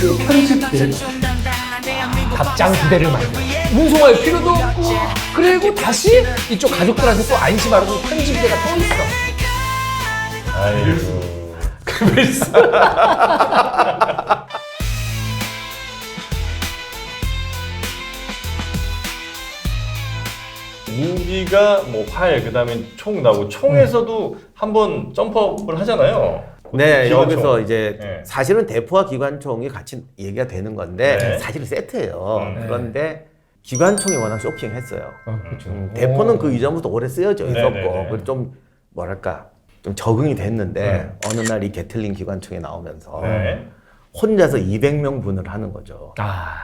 그 편집들 답장 부대를 만들어 운송할 필요도 없고 그리고 다시 이쪽 가족들한테 또 안심하라고 편집대가 또 있어 아이고. 그래서 무기가 뭐 활, 그 다음에 총 나오고 총에서도 한 번 점프업을 하잖아요. 네, 기관총. 여기서 이제 네. 사실은 대포와 기관총이 같이 얘기가 되는 건데 네. 사실 세트예요. 음. 그런데 기관총이 워낙 쇼킹했어요. 그렇죠. 음, 대포는 그 이전부터 오래 쓰여져 네, 있었고 네, 네. 그리고 좀 뭐랄까 좀 적응이 됐는데 네. 어느 날 이 게틀링 기관총이 나오면서 네. 혼자서 200명 분을 하는 거죠. 아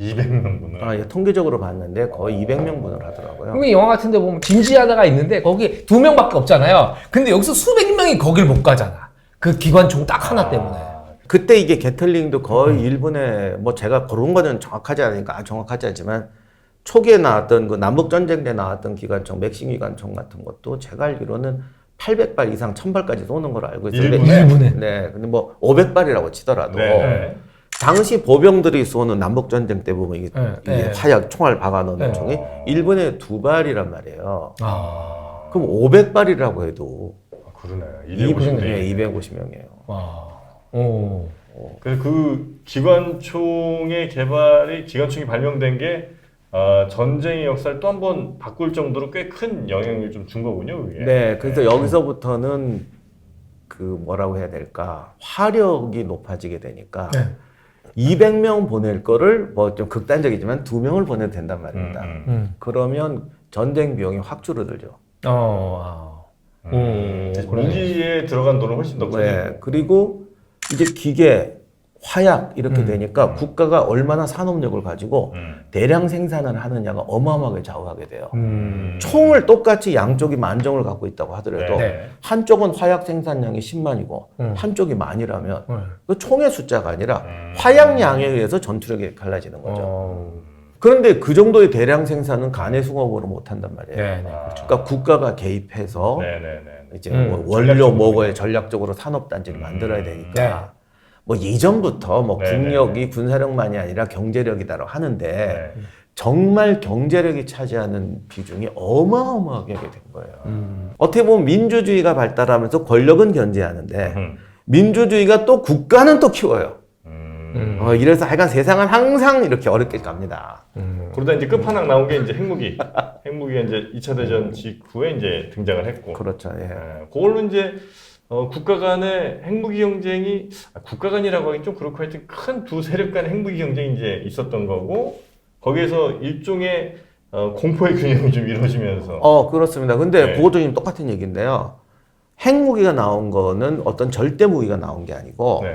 200명 분을. 아, 예, 통계적으로 봤는데 거의 200명 분을 하더라고요. 그럼 영화 같은 데 보면 진지하다가 있는데 거기 두 명밖에 없잖아요 근데 여기서 수백 명이 거길 못 가잖아 그 기관총 딱 하나 때문에 그때 이게 게틀링도 거의 일본에 뭐 제가 그런 거는 정확하지 않으니까 아, 정확하지 않지만 초기에 나왔던 그 남북 전쟁 때 나왔던 기관총 맥심 기관총 같은 것도 제가 알기로는 800발 이상 1000발까지 쏘는 걸로 알고 있어요. 일본에? 일본에? 네. 근데 뭐 500발이라고 치더라도 네. 당시 보병들이 쏘는 남북 전쟁 때 보면 이게, 네, 이게 네. 화약 총알 박아 넣는 네. 총이 일본에 두 발이란 말이에요. 아 그럼 500발이라고 해도 아, 그러네. 이- 250명. 네, 250명이에요. 와. 오. 그래서 그 기관총의 개발이 기관총이 발명된 게 아, 전쟁의 역사를 또 한 번 바꿀 정도로 꽤 큰 영향을 좀 준 거군요. 그게. 네, 그래서 여기서부터는 그 뭐라고 해야 될까 화력이 높아지게 되니까 네. 200명 보낼 거를 뭐 좀 극단적이지만 두 명을 보내도 된단 음, 말입니다. 음. 음. 그러면 전쟁 비용이 확 줄어들죠. 어. 아. 음. 무기에 들어간 돈은 훨씬 더 네, 커지고. 그리고 이제 기계, 화약 이렇게 음. 되니까 국가가 얼마나 산업력을 가지고 음. 대량 생산을 하느냐가 어마어마하게 좌우하게 돼요. 음. 총을 똑같이 양쪽이 만정을 갖고 있다고 하더라도 네. 한쪽은 화약 생산량이 10만이고 음. 한쪽이 만이라면 네. 그 총의 숫자가 아니라 음. 화약량에 의해서 전투력이 갈라지는 거죠. 어. 그런데 그 정도의 대량 생산은 간의 숭업으로 못 한단 말이에요. 네, 네. 아. 그러니까 국가가 개입해서 네네네. 이제 음. 뭐 원료. 뭐고에 전략적으로 산업 단지를 음. 만들어야 네. 되니까 뭐 이전부터 뭐 네, 국력이 군사력만이 아니라 경제력이다라고 하는데 네. 정말 경제력이 차지하는 비중이 어마어마하게 된 거예요. 음. 어떻게 보면 민주주의가 발달하면서 권력은 견제하는데 음. 민주주의가 또 국가는 또 키워요. 음. 음. 어, 이래서 하여간 세상은 항상 이렇게 어렵게 갑니다. 음. 그러다 이제 끝판왕 나온 게 이제 핵무기. 핵무기가 이제 2차 대전 직후에 이제 등장을 했고. 그렇죠. 예. 예, 그걸로 이제 어, 국가 간의 핵무기 경쟁이 아, 국가 간이라고 하기 좀 그렇고 하여튼 큰 두 세력 간의 핵무기 경쟁이 이제 있었던 거고 거기에서 일종의 어, 공포의 균형이 좀 이루어지면서 어, 그렇습니다. 근데 네. 그것도 지금 똑같은 얘기인데요. 핵무기가 나온 거는 어떤 절대 무기가 나온 게 아니고 네.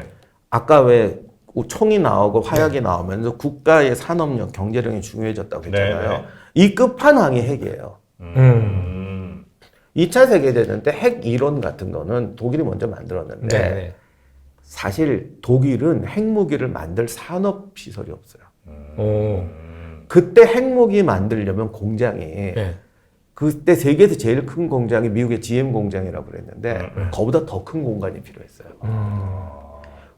아까 왜 총이 나오고 화약이 나오면서 국가의 산업력, 경제력이 중요해졌다고 했잖아요. 네, 네. 이 끝판왕이 핵이에요. 음. 2차 세계대전 때 핵 이론 같은 거는 독일이 먼저 만들었는데 네. 네. 사실 독일은 핵무기를 만들 산업 시설이 없어요. 오. 음. 그때 핵무기 만들려면 공장이 네. 그때 세계에서 제일 큰 공장이 미국의 GM 공장이라고 그랬는데 음, 그보다 더 큰 공간이 필요했어요. 음.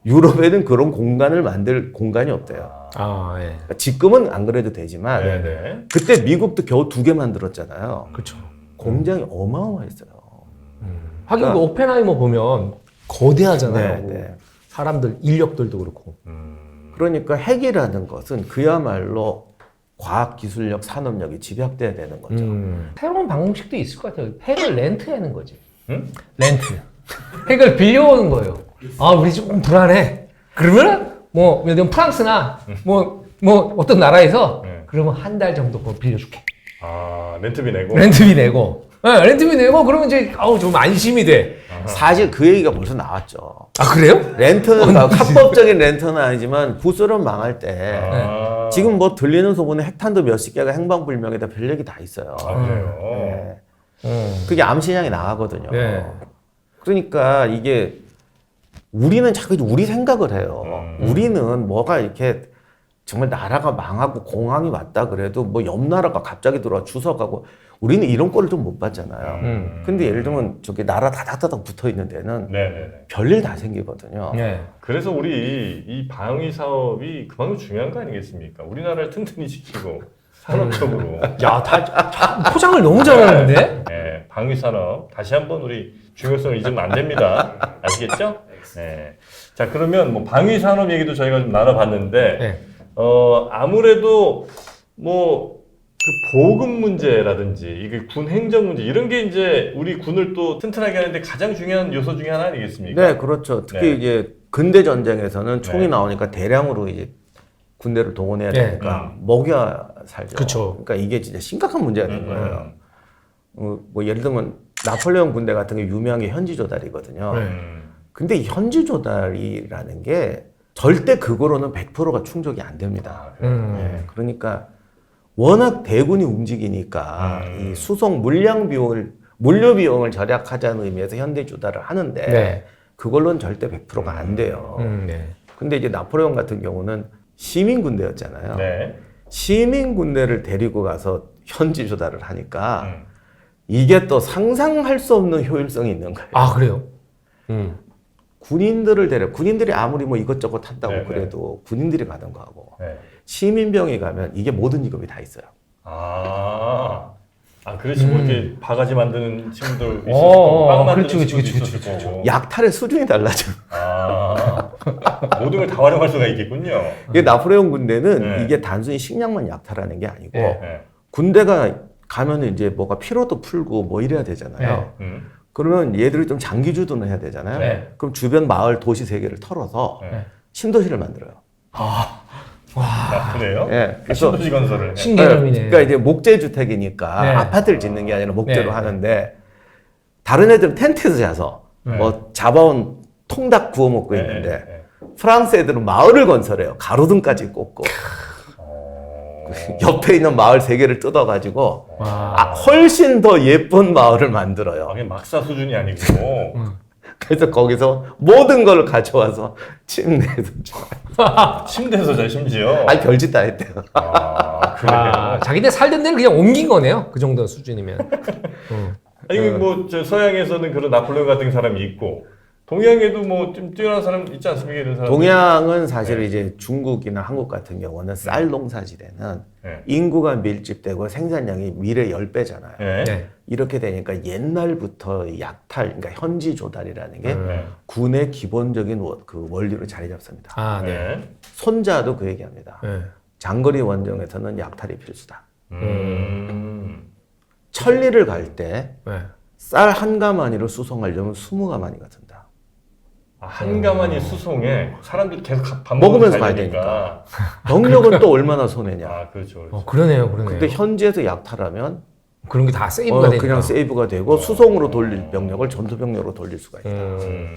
유럽에는 그런 공간을 만들 공간이 없대요. 아, 예. 그러니까 지금은 안 그래도 되지만 네네. 그때 미국도 겨우 두 개 만들었잖아요. 그렇죠. 공장이 어마어마했어요. 하긴 그러니까- 그 오펜하이머 보면 거대하잖아요. 네, 네. 사람들 인력들도 그렇고. 음. 그러니까 핵이라는 것은 그야말로 과학 기술력, 산업력이 집약돼야 되는 거죠. 음. 새로운 방식도 있을 것 같아요. 핵을 렌트하는 거지. 응? 렌트. 핵을 빌려오는 거예요. 아, 우리 조금 불안해. 그러면 뭐 예를 들면 프랑스나 뭐 뭐 어떤 나라에서 네. 그러면 한 달 정도 그거 빌려줄게. 아 렌트비 내고 렌트비 내고. 네, 렌트비 내고 그러면 이제 아우 좀 안심이 돼. 사실 그 얘기가 벌써 나왔죠. 아 그래요? 렌트는 막 합법적인 렌트는 아니지만 부스런 망할 때 아. 지금 뭐 들리는 소문에 핵탄두 몇십 개가 행방불명에다 별 얘기 다 있어요. 아, 그래요. 네. 음. 그게 암시장에 나가거든요. 네. 그러니까 이게 우리는 자꾸 우리 생각을 해요. 음. 우리는 뭐가 이렇게 정말 나라가 망하고 공황이 왔다 그래도 뭐 옆 나라가 갑자기 들어와 주석하고 우리는 이런 꼴을 좀못 봤잖아요. 음. 근데 예를 들면 저기 나라 다닥다닥 붙어 있는 데는 네네네. 별일 다 생기거든요. 네. 그래서 우리 이 방위 사업이 그만큼 중요한 거 아니겠습니까? 우리나라를 튼튼히 지키고 산업적으로 야, 다, 다 포장을 너무 잘하는데? 네, 방위 산업 다시 한번 우리 중요성을 잊으면 안 됩니다. 아시겠죠? 네. 자 그러면 뭐 방위 산업 얘기도 저희가 좀 나눠봤는데 네. 어 아무래도 뭐 그 보급 문제라든지 이게 군 행정 문제 이런 게 이제 우리 군을 또 튼튼하게 하는데 가장 중요한 요소 중에 하나 아니겠습니까? 네, 그렇죠. 특히 네. 이제 근대 전쟁에서는 총이 네. 나오니까 대량으로 이제 군대를 동원해야 네. 되니까 먹여야 살죠. 그쵸. 그러니까 이게 진짜 심각한 문제가 된 음, 거예요. 어, 뭐 예를 들면 나폴레옹 군대 같은 게 유명한 게 현지 조달이거든요. 네. 음, 근데 이 현지 조달이라는 게 절대 그거로는 100%가 충족이 안 됩니다. 음. 네, 그러니까 워낙 대군이 움직이니까 음. 이 수송 물량 비용을 물류 비용을 절약하자는 의미에서 현대 조달을 하는데 네. 그걸로는 절대 100%가 안 돼요. 음, 네. 근데 이제 나폴레옹 같은 경우는 시민 군대였잖아요. 네. 시민 군대를 데리고 가서 현지 조달을 하니까 음. 이게 또 상상할 수 없는 효율성이 있는 거예요. 아, 그래요? 음. 군인들을 데려 군인들이 아무리 뭐 이것저것 한다고 네, 네. 그래도 군인들이 가는 거하고 네. 시민병이 가면 이게 모든 직업이 다 있어요. 아, 아 그렇지 뭐 이렇게 바가지 만드는 친구들 있을 음. 어, 거고, 어, 빵 어, 만드는 그렇지, 친구도 그렇지, 있을 그렇지, 거고. 약탈의 수준이 달라져. 아, 모든 걸 다 활용할 수가 있겠군요. 이게 나폴레옹 군대는 네. 이게 단순히 식량만 약탈하는 게 아니고 네. 네. 군대가 가면은 이제 뭐가 피로도 풀고 뭐 이래야 되잖아요. 네. 음. 그러면 얘들이 좀 장기 주둔을 해야 되잖아요. 네. 그럼 주변 마을 도시 세 개를 털어서 네. 신도시를 만들어요. 아, 그래요? 예. 그래서 신도시 건설을. 해. 신개념이네. 그러니까 이제 목재 주택이니까 네. 아파트를 짓는 게 아니라 목재로 네. 하는데 다른 애들은 텐트에서 자서 네. 뭐 잡아온 통닭 구워 먹고 네, 있는데 네. 프랑스 애들은 마을을 건설해요. 가로등까지 꽂고 어... 옆에 있는 마을 세 개를 뜯어가지고 와. 아, 훨씬 더 예쁜 마을을 만들어요. 아, 그게 막사 수준이 아니고. 음. 그래서 거기서 모든 걸 가져와서 침대에서 자. 침대에서 자 심지어. 아니 별짓 다 했대요. 아, 그래요. 아, 자기네 살던 데를 그냥 옮긴 거네요. 그 정도 수준이면. 음. 아니 뭐저 서양에서는 그런 나폴레옹 같은 사람이 있고 동양에도 뭐 좀 뛰어난 사람 있지 않습니까 이런 사람. 동양은 사실 이제 중국이나 한국 같은 경우는 쌀 농사지대는 네. 인구가 밀집되고 생산량이 미래 10배잖아요. 네. 네. 이렇게 되니까 옛날부터 이 약탈, 그러니까 현지 조달이라는 게 음. 네. 군의 기본적인 워- 그 원리로 자리 잡습니다. 아, 네. 네. 손자도 그 얘기합니다. 네. 장거리 원정에서는 약탈이 필수다. 음. 천리를 갈때 네. 쌀한 가마니를 수송하려면 20가마니가 든다. 아, 한 가마니 수송에 사람들이 계속 가- 밥 먹으면서 가야 되니까. 병력은 또 얼마나 손해냐. 아 그렇죠. 그렇죠. 어, 그러네요, 그러네요. 근데 현지에서 약탈하면 그런 게 다 세이브가 어, 되니까. 그냥 세이브가 되고 수송으로 돌릴 병력을 전투 병력으로 돌릴 수가 있다. 음. 음.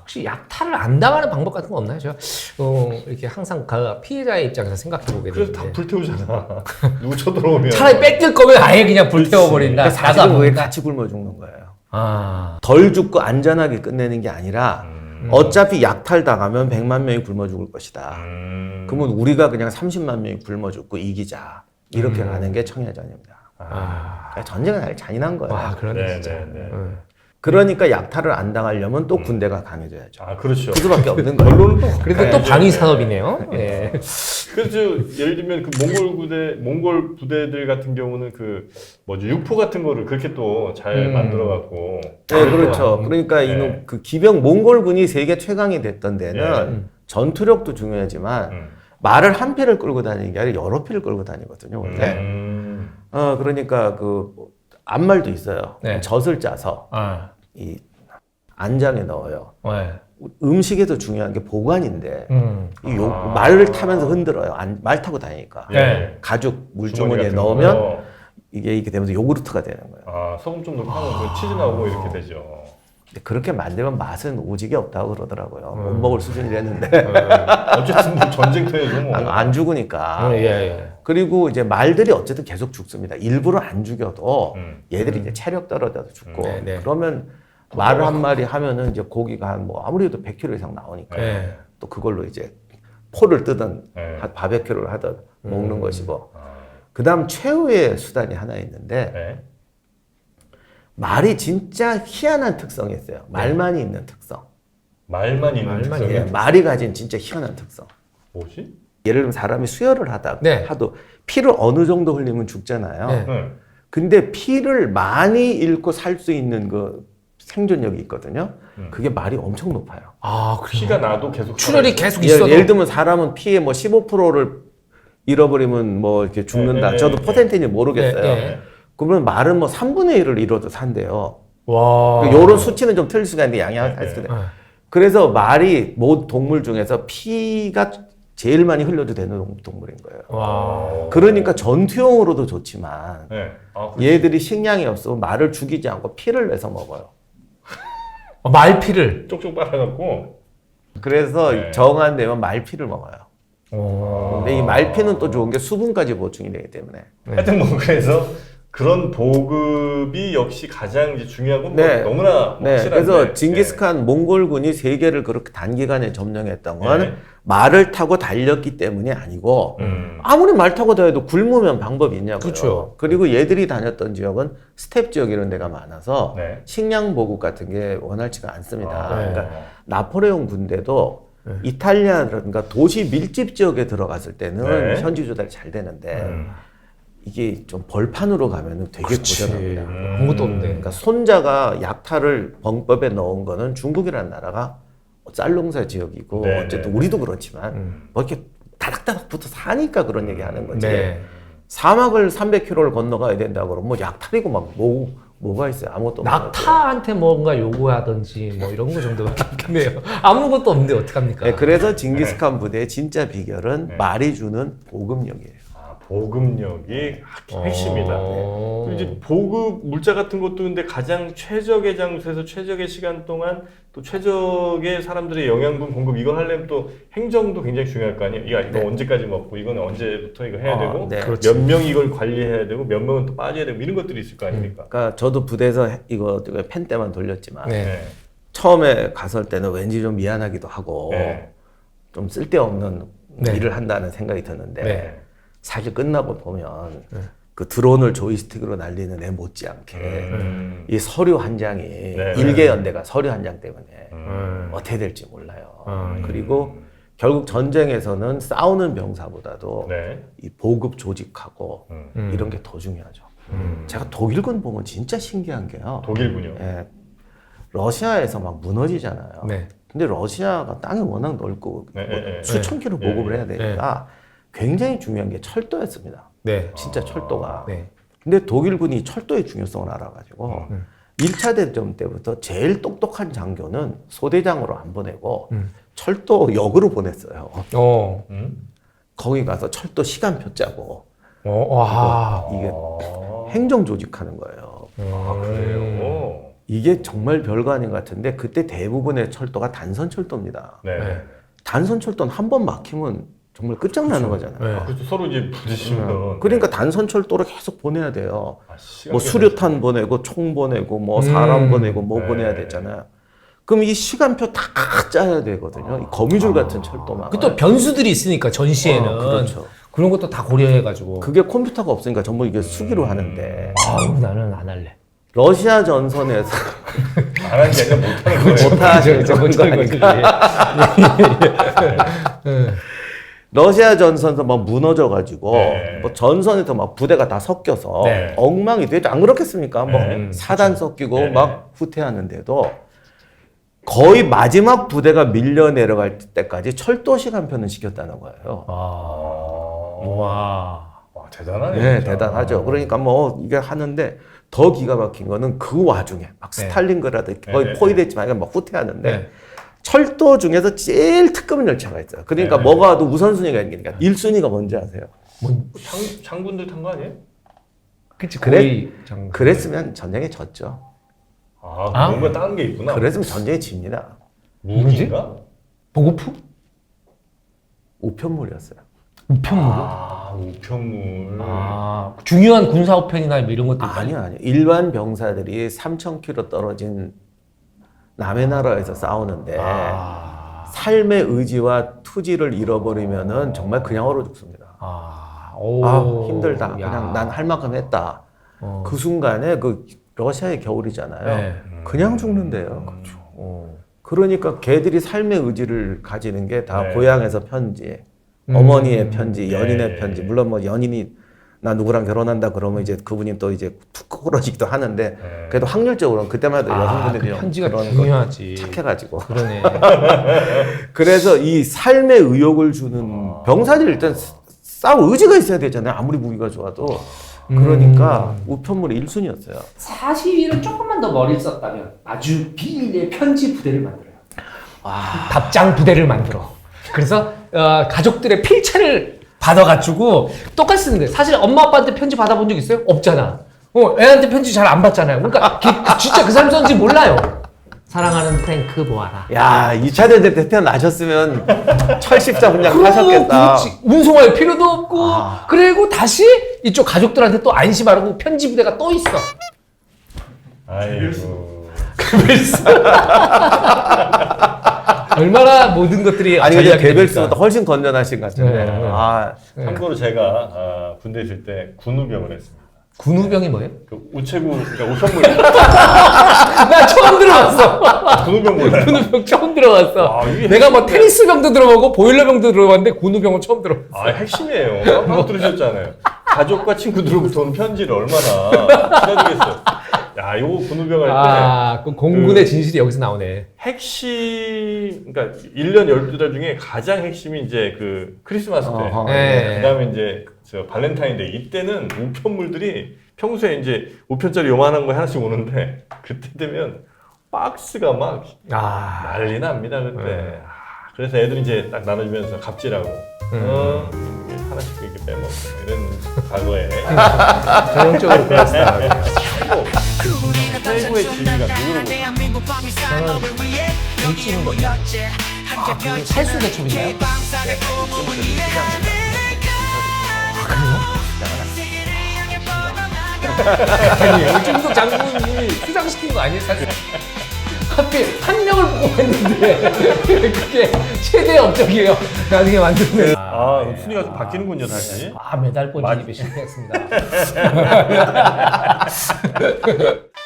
혹시 약탈을 안 당하는 방법 같은 거 없나요? 제가 어, 이렇게 항상 가- 피해자의 입장에서 생각해 보게 그래서 다 되는데 불태우잖아. 누구 쳐들어오면. 차라리 뺏길 거면 아예 그냥 불태워버린다. 그러니까 나도 사실은 안 그게 먹는다. 같이 굶어 죽는 거예요. 아, 덜 죽고 안전하게 끝내는 게 아니라 음. 어차피 약탈 당하면 100만 명이 굶어 죽을 것이다. 음. 그러면 우리가 그냥 30만 명이 굶어 죽고 이기자. 이렇게 음. 가는 게 청해전입니다. 아, 그러니까 전쟁은 아예 잔인한 거예요. 와, 그러네 네, 진짜. 네, 네. 음. 그러니까 약탈을 안 당하려면 또 군대가 강해져야죠. 아 그렇죠. 그 수밖에 없는 거예요. 결론은 또 그래도 또 방위 산업이네요. 예. 그래서 예를 들면 그 몽골 부대, 몽골 부대들 같은 경우는 그 뭐지 육포 같은 거를 그렇게 또 잘 음. 만들어 갖고. 네, 그렇죠. 음. 그러니까 네. 이놈 그 기병 몽골군이 세계 최강이 됐던 데는 네. 전투력도 중요하지만 음. 말을 한 피를 끌고 다니는 게 아니라 여러 피를 끌고 다니거든요. 원래. 음. 어 그러니까 그 앞말도 있어요. 네. 젖을 짜서 아, 이 안장에 넣어요. 네. 음식에도 중요한 게 보관인데 음. 이 요, 아. 말을 타면서 흔들어요. 안- 말 타고 다니니까 네. 가죽 주머니 물주머니에 넣으면 거. 이게 이렇게 되면서 요구르트가 되는 거예요. 아 소금 좀 넣고 하면 그 치즈 나오고 이렇게 되죠. 근데 그렇게 만들면 맛은 오지게 없다고 그러더라고요. 못 음. 먹을 수준이 됐는데 어쨌든 뭐 전쟁터에서 뭐. 안, 안 죽으니까. 어, 예, 예. 그리고 이제 말들이 어쨌든 계속 죽습니다. 일부러 안 죽여도 음. 얘들이 이제 체력 떨어져서 죽고 음, 네, 네. 그러면 말을 한 마리 하면은 이제 고기가 한 뭐 아무래도 100kg 이상 나오니까 네. 또 그걸로 이제 포를 뜨든 네. 하- 바베큐를 하든 먹는 것이고 아, 그 다음 최후의 수단이 하나 있는데 네. 말이 진짜 희한한 특성이 있어요. 말만 있는 특성. 말만 있는 말만 특성이 예, 말이 가진 진짜 희한한 특성. 뭐지? 예를 들면 사람이 수혈을 하다 네. 하도 피를 어느 정도 흘리면 죽잖아요. 네. 네. 근데 피를 많이 잃고 살 수 있는 그 생존력이 있거든요. 음. 그게 말이 엄청 높아요. 아, 그래요? 피가 나도 계속 출혈이 계속 예를, 있어도 예를 들면 사람은 피의 뭐 15%를 잃어버리면 뭐 이렇게 죽는다. 네, 네, 저도 네. 퍼센테이지 모르겠어요. 네, 네. 그러면 말은 뭐 3분의 1을 잃어도 산대요. 와. 이런 수치는 좀 틀릴 수가 있는데 양양할 네, 수도. 네. 그래서 말이 모든 동물 중에서 피가 제일 많이 흘려도 되는 동- 동물인 거예요. 와. 그러니까 전투용으로도 좋지만 네. 아. 얘들이 식량이 없으면 말을 죽이지 않고 피를 내서 먹어요. 어, 말피를. 쪽쪽 빨아갖고. 그래서 네. 정한 되면 말피를 먹어요. 오. 근데 이 말피는 또 좋은 게 수분까지 보충이 되기 때문에. 하여튼 뭐 그래서 그런 보급이 역시 가장 이제 중요하고 뭐 네. 너무나 네, 확실한데. 그래서 징기스칸 몽골군이 세계를 그렇게 단기간에 점령했던 건 네. 말을 타고 달렸기 때문이 아니고 음. 아무리 말 타고 다녀도 굶으면 방법이 있냐고요. 그렇죠. 그리고 얘들이 다녔던 지역은 스텝 지역 이런 데가 많아서 네. 식량 보급 같은 게 원활치가 않습니다. 아, 그러니까 나포레옹 군대도 이탈리아라든가 도시 밀집 지역에 들어갔을 때는 네. 현지 조달이 잘 되는데 음. 이게 좀 벌판으로 가면은 되게 그렇지. 고전합니다. 그런 것도 없네. 그러니까 손자가 약탈을 범법에 넣은 거는 중국이라는 나라가 쌀농사 지역이고 네, 어쨌든 네, 우리도 그렇지만 음. 뭐 이렇게 다닥다닥 붙어 사니까 그런 얘기 하는 거지. 네. 사막을 300km를 건너가야 된다고 그러면 뭐 약탈이고 막 뭐, 뭐가 있어요. 아무것도. 낙타한테 뭔가 요구하든지 뭐 이런 거 정도밖에 없겠네요. 아무것도 없는데 어떡합니까? 네, 그래서 징기스칸 부대의 진짜 비결은 네. 말이 주는 보급력이에요. 아, 보급력이 핵심이다. 어. 이제 보급 물자 같은 것도 근데 가장 최적의 장소에서 최적의 시간 동안 또 최적의 사람들의 영양분 공급 이걸 하려면 또 행정도 굉장히 중요할 거 아니에요. 이거, 이거 언제까지 먹고 이거는 언제부터 이거 해야 아, 되고 네. 그렇지. 몇 명이 이걸 관리해야 되고 몇 명은 또 빠져야 되고 이런 것들이 있을 거 아닙니까? 그러니까 저도 부대에서 이거 이거 펜 때만 돌렸지만 네. 네. 처음에 갔을 때는 왠지 좀 미안하기도 하고 네. 좀 쓸데없는 네. 일을 한다는 생각이 드는데 네. 사실 끝나고 보면 그 드론을 조이스틱으로 날리는 애 못지않게 음. 이 서류 한 장이 네. 일개 연대가 서류 한 장 때문에 음. 어떻게 될지 몰라요. 음. 그리고 결국 전쟁에서는 싸우는 병사보다도 네. 이 보급 조직하고 음. 음. 이런 게 더 중요하죠. 음. 제가 독일군 보면 진짜 신기한 게요. 독일군요. 예, 러시아에서 막 무너지잖아요. 네. 근데 러시아가 땅이 워낙 넓고 네, 뭐 네, 네. 수천 킬로 네, 보급을 네, 해야 되니까 굉장히 중요한 게 철도였습니다. 네. 진짜 철도가. 네. 근데 독일군이 철도의 중요성을 알아가지고 음. 1차 대전 때부터 제일 똑똑한 장교는 소대장으로 안 보내고 음. 철도 역으로 보냈어요. 어. 음. 거기 가서 철도 시간표 짜고 어. 와. 이게 아, 행정 조직하는 거예요. 아, 그래요. 이게 정말 별거 아닌 것 같은데 그때 대부분의 철도가 단선 철도입니다. 네. 네. 단선 철도는 한 번 막히면 정말 끝장나는 거잖아요. 네. 아, 그렇죠. 서로 이제 부딪히면. 그러니까 단선 철도를 계속 보내야 돼요. 아, 시간이 뭐 수류탄 보내고 총 보내고 뭐 사람 음. 보내고 뭐 네. 보내야 되잖아요. 그럼 이 시간표 다 짜야 되거든요. 이 거미줄 같은 철도만. 그또 변수들이 있으니까 전시에는 어, 그렇죠. 런 것도 다 고려해가지고. 그게 컴퓨터가 없으니까 전부 이게 수기로 하는데 아우 나는 안 할래. 러시아 전선에서 안 하는 게 아니라 못하는 거예요. 거 못하는 거지. 네. 러시아 전선에서 막 무너져가지고 네. 뭐 전선에서 막 부대가 다 섞여서 네. 엉망이 되죠. 안 그렇겠습니까? 뭐 네. 사단 섞이고 네. 막 후퇴하는데도 거의 마지막 부대가 밀려 내려갈 때까지 철도 시간표는 시켰다는 거예요. 아. 아, 와. 와, 대단하네. 네, 진짜. 대단하죠. 그러니까 뭐 이게 하는데 더 기가 막힌 거는 그 와중에 막 네. 스탈린그라드 거의 네, 네, 포위됐지만 막 후퇴하는데 네. 철도 중에서 제일 특급 열차가 있어요. 그러니까 네. 뭐가 와도 우선순위가 있으니까 1순위가 뭔지 아세요? 창, 창군들 탄 거 아니에요? 그치 그래? 거의 장. 그랬으면 전쟁에 졌죠. 아, 아? 뭔가 다른 게 있구나. 그랬으면 전쟁에 집니다. 무기인가? 보고프? 우편물이었어요. 우편물? 아, 우편물. 아 중요한 군사 우편이나 뭐 이런 것도 아니요, 아니요. 일반 병사들이 3,000km 떨어진 남의 나라에서 싸우는데 아. 삶의 의지와 투지를 잃어버리면은 정말 그냥 얼어 죽습니다. 아, 오. 아 힘들다. 야. 그냥 난 할 만큼 했다. 어. 그 순간에 그 러시아의 겨울이잖아요. 네. 그냥 죽는데요. 그러니까 개들이 삶의 의지를 가지는 게다 네. 고향에서 편지, 음. 어머니의 편지, 연인의 예, 편지. 예. 물론 뭐 연인이 나 누구랑 결혼한다 그러면 이제 그분이 또 이제 툭 끊어지기도 하는데 네. 그래도 확률적으로는 그때만 해도 아, 여성분들이 그좀 편지가 그런 중요하지. 착해가지고 그러네. 그래서 이 삶의 의욕을 주는 병사들이 일단 싸울 의지가 있어야 되잖아요. 아무리 무기가 좋아도. 그러니까 우편물이 1순위였어요. 사실은 조금만 더 머리를 썼다면 아주 비밀리에 편지 부대를 만들어요. 답장 부대를 만들어. 그래서 어, 가족들의 필체를 받아가지고 똑같이 쓰는데 사실 엄마 아빠한테 편지 받아본 적 있어요? 없잖아. 어, 애한테 편지 잘 안 받잖아요. 그러니까 기- 그 진짜 그 사람 썼는지 몰라요. 사랑하는 프랭크 보아라. 야, 2차 대전 때 태어나셨으면 철십자 분장 하셨겠다. 그렇지. 운송할 필요도 없고 그리고 다시 이쪽 가족들한테 또 안심하라고 편지 부대가 또 있어. 아이고. 얼마나 모든 것들이 아니 근데 개별수보다? 훨씬 건전하신 것 같은데. 네, 네. 아, 참고로 제가 아, 군대 있을 때 군우병을 했습니다. 군우병이 뭐예요? 그 우체국 그러니까 우편물 나 처음 들어봤어. 군우병 몰라요. 군우병 처음 들어봤어. 아, 이게 내가 뭐 테니스병도 들어보고 보일러병도 들어봤는데 군우병은 처음 들어. 아 핵심이에요. 방금 들으셨잖아요. 가족과 친구들로부터 온 편지를 얼마나 기다리겠어요. 야, 요거 군우병 할때 아, 그 공군의 그- 진실이 여기서 나오네. 핵심 그러니까 1년 12달 중에 가장 핵심이 이제 그 크리스마스 때. 어허. 네. 그다음에 이제 저 발렌타인데이 이때는 우편물들이 평소에 이제 우편짜리 요만한 거 하나씩 오는데 그때 되면 박스가 막 아, 난리 납니다 그때. 네. 아, 그래서 애들이 이제 딱 나눠주면서 갑질하고 음. 어, 하나씩 이렇게 빼먹고 이런 과거에 전형적으로 그런 스타일. 최고의 지위가 누구로 돈 찌는 거죠. 아, 그 살수 대첩인가요? 아니에요. 김석 장군이 수장시킨 거 아니에요, 사실? 하필 한 명을 보고 했는데 그게 최대 업적이에요. 나중에 만드는. 아 순위가 좀 바뀌는군요 다시. 아, 메달권 진입에 실패했습니다.